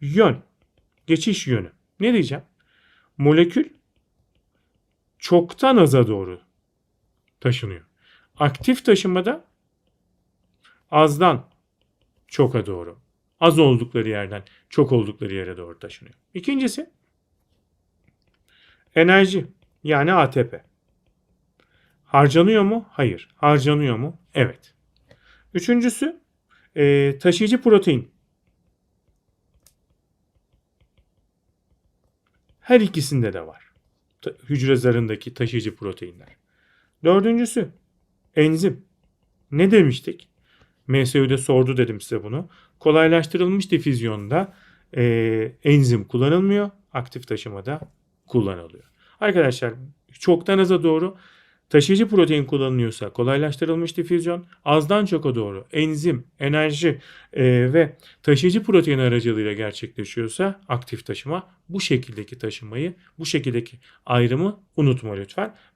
Yön. Geçiş yönü. Ne diyeceğim? Molekül çoktan aza doğru taşınıyor. Aktif taşımada azdan çoka doğru. Az oldukları yerden çok oldukları yere doğru taşınıyor. İkincisi enerji yani ATP. Harcanıyor mu? Hayır. Harcanıyor mu? Evet. Üçüncüsü e, taşıyıcı protein. Her ikisinde de var. Hücre zarındaki taşıyıcı proteinler. Dördüncüsü enzim. Ne demiştik? MSU'da sordu dedim size bunu. Kolaylaştırılmış difüzyonda e, enzim kullanılmıyor. Aktif taşımada kullanılıyor. Arkadaşlar çoktan aza doğru taşıyıcı protein kullanılıyorsa kolaylaştırılmış difüzyon, azdan çoka doğru enzim, enerji e, ve taşıyıcı protein aracılığıyla gerçekleşiyorsa aktif taşıma bu şekildeki taşımayı, bu şekildeki ayrımı unutma lütfen.